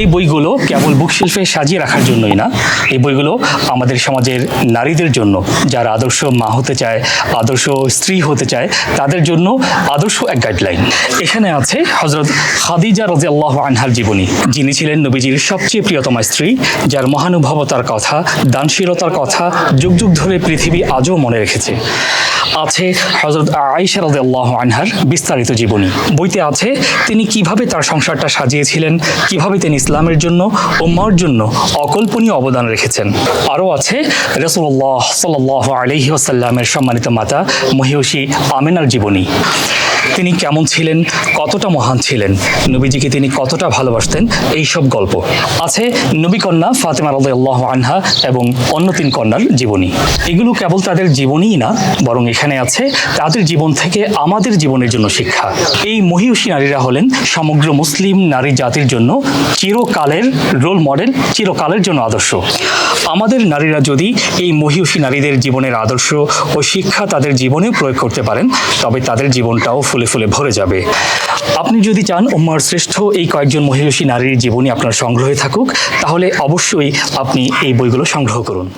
এই বইগুলো কেবল বুকশেলফে সাজিয়ে রাখার জন্যই না, এই বইগুলো আমাদের সমাজের নারীদের জন্য, যারা আদর্শ মা হতে চায়, আদর্শ স্ত্রী হতে চায়, তাদের জন্য আদর্শ এক গাইডলাইন এখানে আছে হজরত খাদিজা রাজি আল্লাহ আনহার জীবনী। যিনি ছিলেন নবীজির সবচেয়ে প্রিয়তমা স্ত্রী, যার মহানুভবতার কথা, দানশীলতার কথা যুগ যুগ ধরে পৃথিবী আজও মনে রেখেছে। আছে হজরত আয়েশা রাজি আনহার বিস্তারিত জীবনী। বইতে আছে তিনি কীভাবে তার সংসারটা সাজিয়েছিলেন, কীভাবে তিনি ইসলামের জন্য ও মার জন্য অকল্পনীয় অবদান রেখেছেন। আরও আছে রসুল্লাহ সাল্লাহ আলহি আসাল্লামের সম্মানিত মাতা মহিষী আমেনার জীবনী। তিনি কেমন ছিলেন, কতটা মহান ছিলেন, নবীজিকে তিনি কতটা ভালোবাসতেন, এই সব গল্প আছে নবী কন্যা ফাতেমা রাদিয়াল্লাহু আনহা এবং অন্য তিন কন্যার জীবনী। এগুলো কেবল তাদের জীবনীই না, বরং এখানে আছে তাদের জীবন থেকে আমাদের জীবনের জন্য শিক্ষা। এই মহিষী নারীরা হলেন সমগ্র মুসলিম নারী জাতির জন্য চিরকালের রোল মডেল চিরকালের জন্য আদর্শ। আমাদের নারীরা যদি এই মহিষী নারীদের জীবনের আদর্শ ও শিক্ষা তাদের জীবনে প্রয়োগ করতে পারেন, তবে তাদের জীবনটাও ফুলে ফুলে ভরে যাবে। আপনি যদি চান উম্মার শ্রেষ্ঠ এই কয়েকজন মহিষী নারীর জীবনী আপনার সংগ্রহে থাকুক, তাহলে অবশ্যই আপনি এই বইগুলো সংগ্রহ করুন।